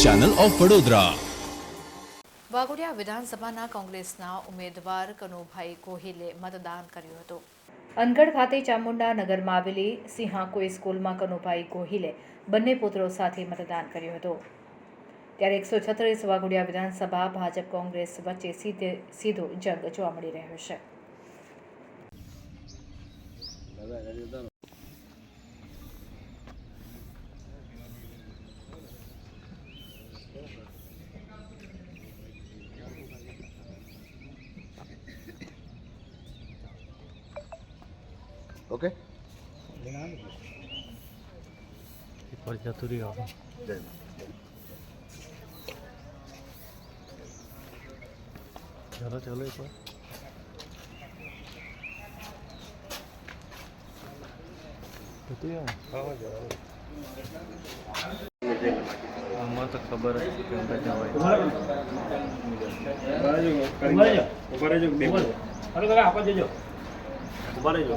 Channel of Vadodara. Waghodia વિધાનસભાના કોંગ્રેસના ઉમેદવાર કનુભાઈ ગોહિલે મતદાન કર્યું હતું. અનગઢ ખાતે ચામુંડા નગરમાં આવેલી સિંહાકોઈ સ્કૂલમાં કનુભાઈ ગોહિલે બંને પુત્રો સાથે મતદાન કર્યું હતું. ત્યારે એકસો છત્રીસ વાઘોડિયા વિધાનસભા ભાજપ કોંગ્રેસ વચ્ચે સીધે સીધો જંગ જોવા મળી રહ્યો છે. ઓકે એકવાર જતું રહ્યું જય ચાલો ચાલો એકવાર જતું રહ્યું આમાં તો ખબર જ છે કે અંદર જવાય ઊભા રહેજો એક મિનિટ ઊભા રહો,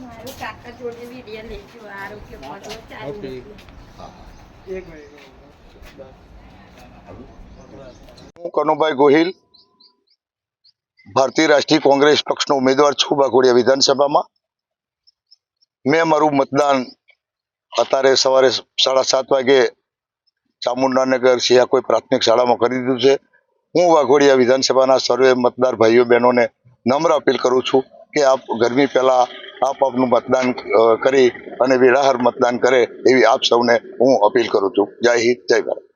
મારું કાકા જોડે વીડિયો લેજો આરોગ્ય પદો ચાલુ. હું કનુભાઈ ગોહિલ, ભારતીય રાષ્ટ્રીય કોંગ્રેસ પક્ષનો ઉમેદવાર છું બાગોડિયા વિધાનસભામાં. મેં મારું મતદાન અત્યારે સવારે સાડા સાત વાગે ચામુંડાનગર સિયાકોઈ પ્રાથમિક શાળામાં કરી દીધું છે. હું વાઘોડિયા વિધાનસભાના સર્વે મતદાર ભાઈઓ બહેનોને નમ્ર અપીલ કરું છું કે આપ ગરમી પહેલા આપ પગનું મતદાન કરી અને વિરાહર મતદાન કરે એવી આપ સૌને હું અપીલ કરું છું. જય હિન્દ, જય ભારત.